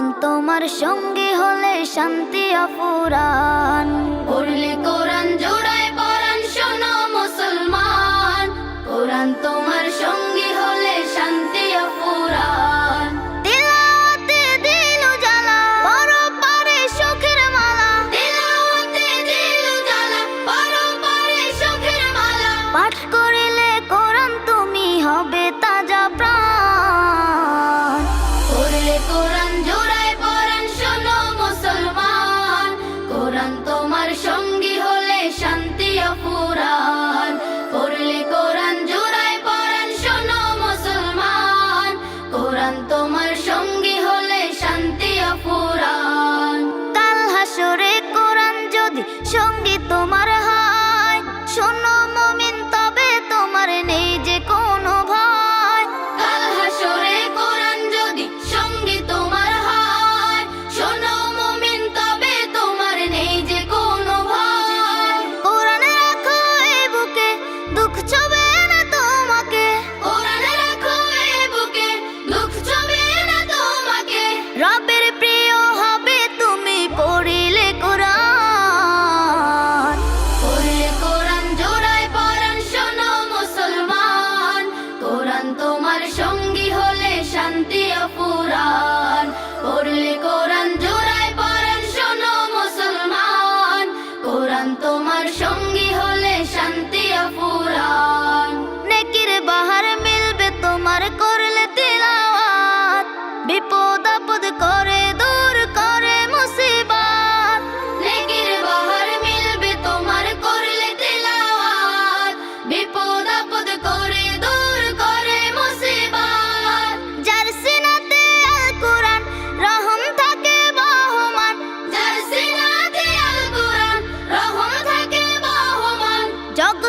কোরআন তোমার সঙ্গে হলে শান্তি অপুরান পড়লে কোরআন জোড়ায় পড়ান শোনো মুসলমান। কোরআন তোমার সঙ্গে কোরআন তোমার সঙ্গী হলে শান্তি অফুরান কাল হাসরে কোরআন যদি সঙ্গী তোমার পুরাণ পড়লে কোরআন জোড়ায় পরাণ শোনো মুসলমান। কোরআন তোমার সঙ্গী হলে শান্তি অপুর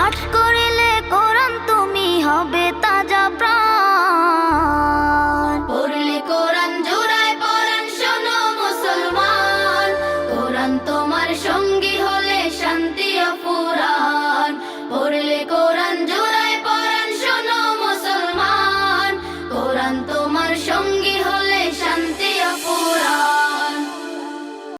পাঠ করে